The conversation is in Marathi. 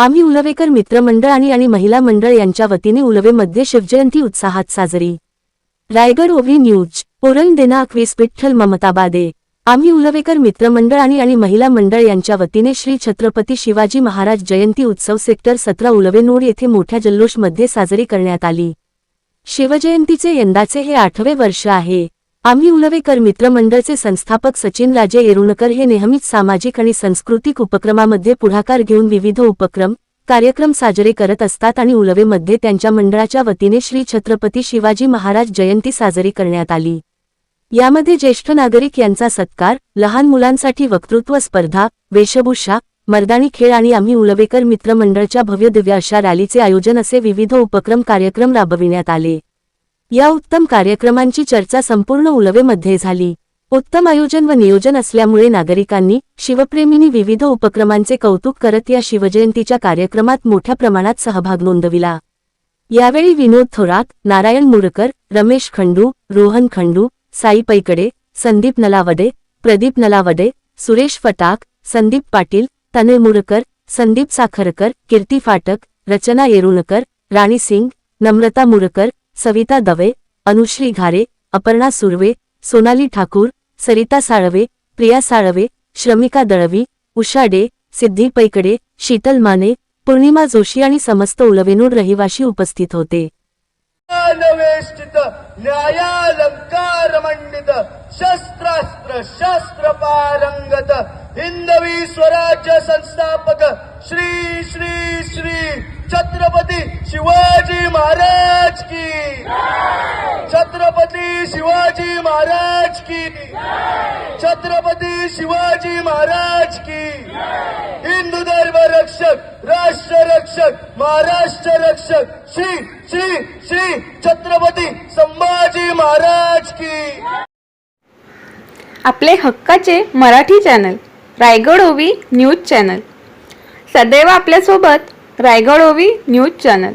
आम्ही उलवेकर मित्रमंडळ आणि आणि महिला मंडळ यांच्या वतीने उलवेमध्ये शिवजयंती उत्साहात साजरी. रायगड ओव्ही न्यूज ओरल दिनांक वीस विठ्ठल ममताबादे आम्ही उलवेकर मित्रमंडळ आणि आणि महिला मंडळ यांच्या वतीने श्री छत्रपती शिवाजी महाराज जयंती उत्सव सेक्टर सतरा उलवेनोड येथे मोठ्या जल्लोषमध्ये साजरी करण्यात आली. शिवजयंतीचे यंदाचे हे आठवे वर्ष आहे. आम्ही उलवेकर मित्रमंडळचे संस्थापक सचिन राजे येरुणकर हे नेहमीच सामाजिक आणि सांस्कृतिक उपक्रमामध्ये पुढाकार घेऊन विविध उपक्रम कार्यक्रम साजरे करत असतात आणि उलवेमध्ये त्यांच्या मंडळाच्या वतीने श्री छत्रपती शिवाजी महाराज जयंती साजरी करण्यात आली. यामध्ये ज्येष्ठ नागरिक यांचा सत्कार लहान मुलांसाठी वक्तृत्व स्पर्धा वेशभूषा मर्दानी खेळ आणि आम्ही उलवेकर मित्रमंडळच्या भव्य दिव्य अशा रॅलीचे आयोजन असे विविध उपक्रम कार्यक्रम राबविण्यात आले. या उत्तम कार्यक्रमांची चर्चा संपूर्ण उलवेमध्ये झाली. उत्तम आयोजन व नियोजन असल्यामुळे नागरिकांनी शिवप्रेमींनी विविध उपक्रमांचे कौतुक करत या शिवजयंतीच्या कार्यक्रमात मोठ्या प्रमाणात सहभाग नोंदविला. यावेळी विनोद थोरात नारायण मुरकर रमेश खंडू रोहन खंडू साई पैकडे संदीप नलावडे प्रदीप नलावडे सुरेश फटाक संदीप पाटील तनय मुरकर संदीप साखरकर कीर्ती फाटक रचना येरुणकर राणी सिंग नम्रता मुरकर सविता दवे अनुश्री घारे अपर्णा सुर्वे सोनाली ठाकूर सरिता साळवे प्रिया साळवे श्रमिका दळवी उषा डे सिद्धी पैकडे शीतल माने पौर्णिमा जोशी आणि समस्त उलवेनूर रहिवाशी उपस्थित होते. ज्ञानवेष्टित न्यायालंकार मंडित शस्त्रास्त्र शस्त्र पारंगत हिंदवी स्वराज्य संस्थापक श्री श्री श्री छत्रपती शिवाजी महाराज महाराज की। छत्रपती शिवाजी महाराज की। छत्रपती शिवाजी महाराज की। हिंदू धर्म रक्षक राष्ट्र रक्षक महाराष्ट्र रक्षक श्री श्री श्री छत्रपती संभाजी महाराज की। आपले हक्काचे मराठी चॅनल रायगड ओवी न्यूज चॅनल. सदैव आपल्यासोबत रायगड ओवी न्यूज चॅनल.